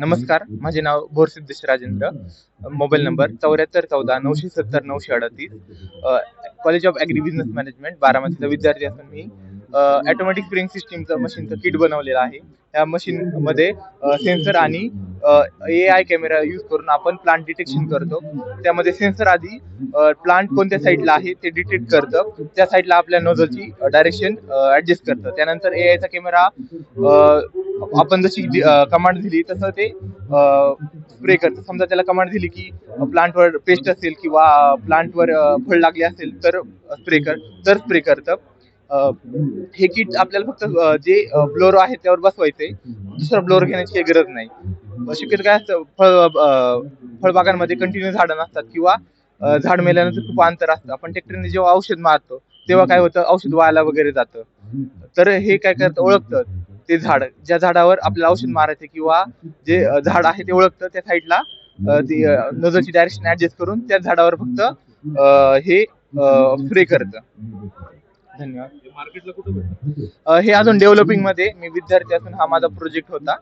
नमस्कार माझे नाव भोरसिद्धेश राजेंद्र. मोबाईल नंबर चौऱ्याहत्तर चौदा नऊशे सत्तर नऊशे अडतीस. College of agri business management बारामतीचा विद्यार्थी असून मी ॲटोमॅटिक स्प्रिंग सिस्टीमचं मशीनचं किट बनवलेलं आहे. त्या मशीनमध्ये सेन्सर आणि ए आय कॅमेरा यूज करून आपण प्लांट डिटेक्शन करतो. त्यामध्ये सेन्सर आधी प्लांट कोणत्या साईडला आहे ते डिटेक्ट करतं. त्या साईडला आपल्या नोझलची डायरेक्शन ॲडजस्ट करतं. त्यानंतर ए आयचा कॅमेरा आपण जशी कमांड दिली तसं ते स्प्रे करतं समजा त्याला कमांड दिली की प्लांटवर पेस्ट असेल किंवा प्लांटवर फळ लागले असेल तर स्प्रे कर. तर स्प्रे करतं. हे किट आपल्याला फक्त जे ब्लोअर आहे त्यावर बसवायचे दुसरा ब्लोअर घेण्याची काही गरज नाही. शक्यतो काय असतं फळ फळबागांमध्ये कंटिन्यू झाडं नसतात किंवा झाड मेल्यानंतर खूप अंतर असतं. आपण ट्रॅक्टरने जेव्हा औषध मारतो तेव्हा काय होतं औषध वायाला वगैरे जातं. तर हे काय करतं ओळखतं. ते झाड ज्या झाडावर आपल्याला औषध मारायचे किंवा जे झाड आहे ते ओळखतं त्या साईडला ती नजरची डायरेक्शन ऍडजस्ट करून त्या झाडावर फक्त हे स्प्रे करतं. धन्यवाद. हे अजून डेव्हलपिंगमध्ये मी विद्यार्थी असून हा माझा प्रोजेक्ट होता.